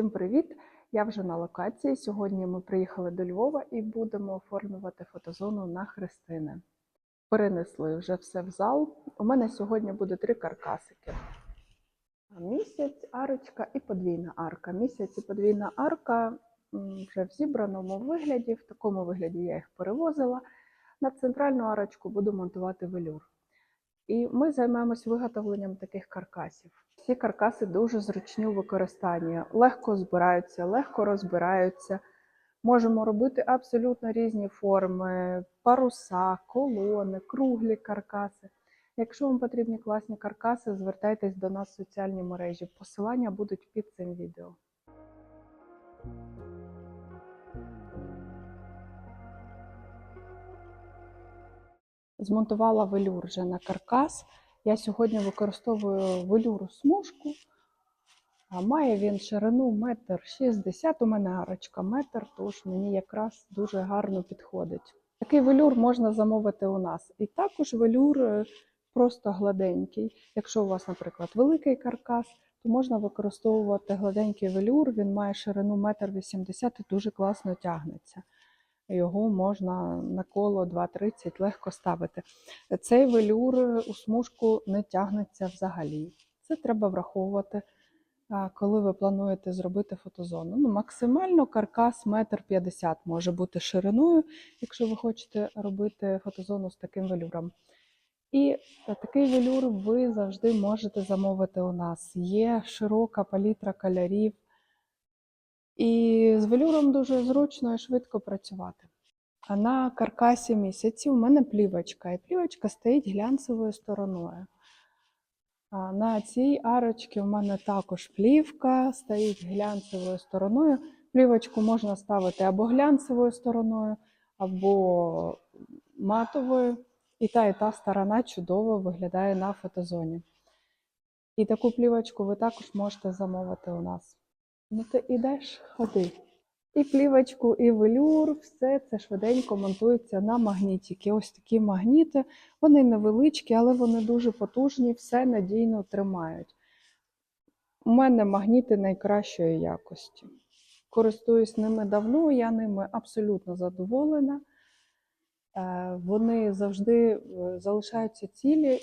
Всім привіт! Я вже на локації. Сьогодні ми приїхали до Львова і будемо оформлювати фотозону на Христини. Перенесли вже все в зал. У мене сьогодні буде три каркасики: місяць, арочка і подвійна арка. Місяць і подвійна арка вже в зібраному вигляді. В такому вигляді я їх перевозила. На центральну арочку буду монтувати велюр. І ми займаємось виготовленням таких каркасів. Всі каркаси дуже зручні у використанні, легко збираються, легко розбираються. Можемо робити абсолютно різні форми: паруса, колони, круглі каркаси. Якщо вам потрібні класні каркаси, звертайтесь до нас в соціальні мережі. Посилання будуть під цим відео. Змонтувала велюр вже на каркас. Я сьогодні використовую велюру смужку. А має він ширину метр шістдесят. У мене арочка метр, тож мені якраз дуже гарно підходить. Такий велюр можна замовити у нас. І також велюр е, просто гладенький. Якщо у вас, наприклад, великий каркас, то можна використовувати гладенький велюр. Він має ширину метр вісімдесят і дуже класно тягнеться. Його можна на коло 2,30 легко ставити. Цей велюр у смужку не тягнеться взагалі. Це треба враховувати, коли ви плануєте зробити фотозону. Ну, максимально каркас 1,50 м може бути шириною, якщо ви хочете робити фотозону з таким велюром. І такий велюр ви завжди можете замовити у нас. Є широка палітра кольорів. І з велюром дуже зручно і швидко працювати. А на каркасі місяці у мене плівочка, і плівочка стоїть глянцевою стороною. А на цій арочці у мене також плівка стоїть глянцевою стороною. Плівочку можна ставити або глянцевою стороною, або матовою. І та, і та сторона чудово виглядає на фотозоні. І таку плівочку ви також можете замовити у нас. Ну ти ідеш, ходи. І плівочку, і велюр, все це швиденько монтується на магнітики. Ось такі магніти, вони невеличкі, але вони дуже потужні, все надійно тримають. У мене магніти найкращої якості. Користуюсь ними давно, я ними абсолютно задоволена. Е, Вони завжди е, залишаються цілі,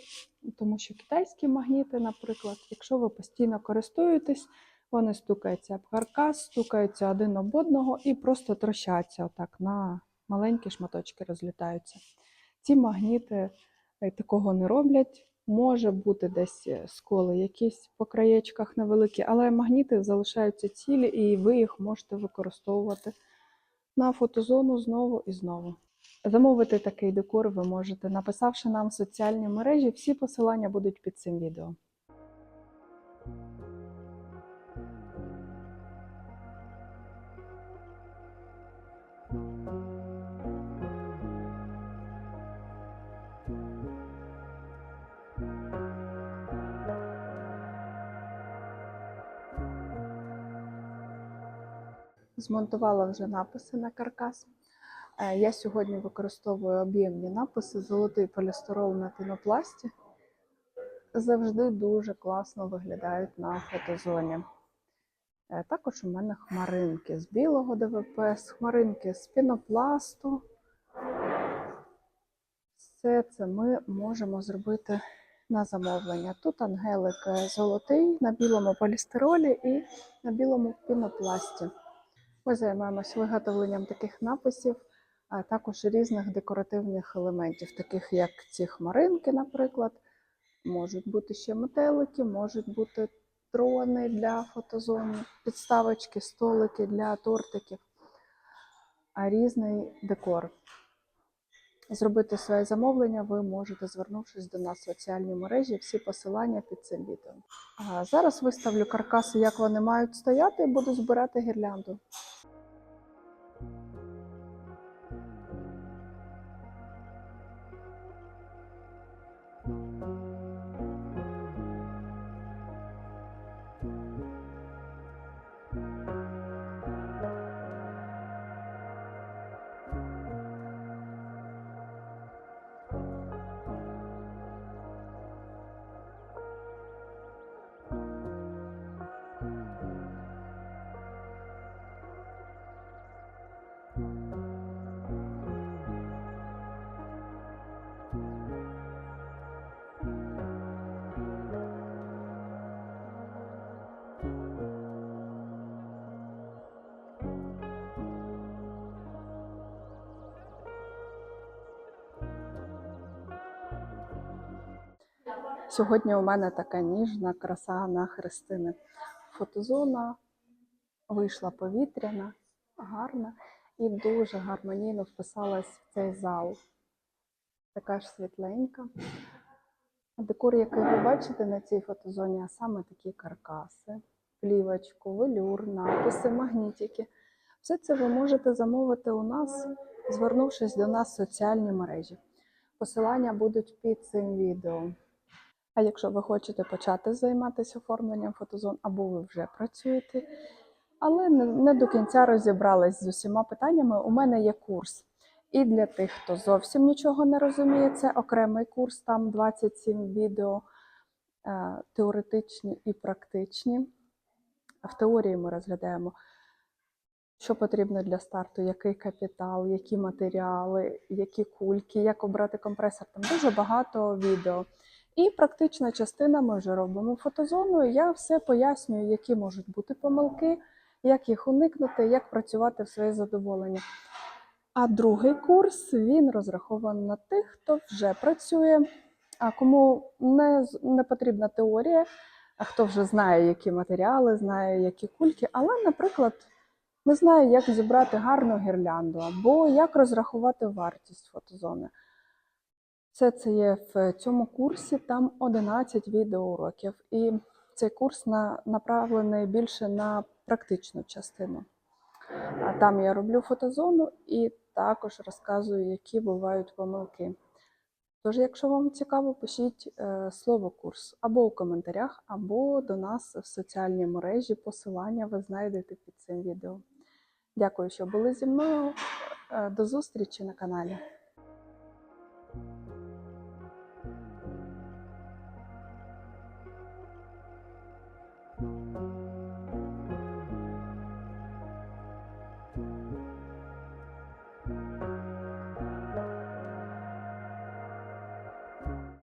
тому що китайські магніти, наприклад, якщо ви постійно користуєтесь, вони стукаються об каркас, стукаються один об одного і просто трощаться отак на маленькі шматочки розлітаються. Ці магніти е, такого не роблять. Може бути десь е, сколи якісь по краєчках невеликі, але магніти залишаються цілі, і ви їх можете використовувати на фотозону знову і знову. Замовити такий декор ви можете, написавши нам в соціальні мережі. Всі посилання будуть під цим відео. Змонтувала вже написи на каркас. Е, Я сьогодні використовую об'ємні написи золотий полістирол на пінопласті. Завжди дуже класно виглядають на фотозоні. Е, Також у мене хмаринки з білого ДВП, хмаринки з пінопласту. Все це ми можемо зробити на замовлення. Тут ангелик е, золотий на білому полістиролі і на білому пінопласті. Ми займаємось виготовленням таких написів, а також різних декоративних елементів, таких як ці хмаринки, наприклад. Можуть бути ще метелики, можуть бути трони для фотозони, підставочки, столики для тортиків, а різний декор. Зробити своє замовлення ви можете, звернувшись до нас в соціальні мережі, всі посилання під цим відео. А зараз виставлю каркаси, як вони мають стояти, і буду збирати гірлянду. Сьогодні у мене така ніжна краса на хрестини. Фотозона вийшла повітряна, гарна і дуже гармонійно вписалась в цей зал. Така ж світленька. Декор, який ви бачите на цій фотозоні, а саме такі каркаси, плівочку, велюр, написи, магнітики. Все це ви можете замовити у нас, звернувшись до нас в соціальні мережі. Посилання будуть під цим відео. А якщо ви хочете почати займатися оформленням фотозон, або ви вже працюєте, але не, до кінця розібрались з усіма питаннями, у мене є курс. І для тих, хто зовсім нічого не розуміє, це окремий курс, там 27 відео е, теоретичні і практичні. В теорії ми розглядаємо, що потрібно для старту, який капітал, які матеріали, які кульки, як обрати компресор. Там дуже багато відео. І практична частина ми вже робимо фотозону. Я все пояснюю, які можуть бути помилки, як їх уникнути, як працювати в своє задоволення. А другий курс він розрахований на тих, хто вже працює, а кому не, не потрібна теорія, а хто вже знає, які матеріали, знає, які кульки, але, наприклад, не знає, як зібрати гарну гірлянду або як розрахувати вартість фотозони. Все це є в цьому курсі, там 11 відеоуроків. І цей курс на, направлений більше на практичну частину. А там я роблю фотозону і також розказую, які бувають помилки. Тож, якщо вам цікаво, пишіть е, слово курс або у коментарях, або до нас в соціальній мережі. Посилання ви знайдете під цим відео. Дякую, що були зі мною. Е, До зустрічі на каналі.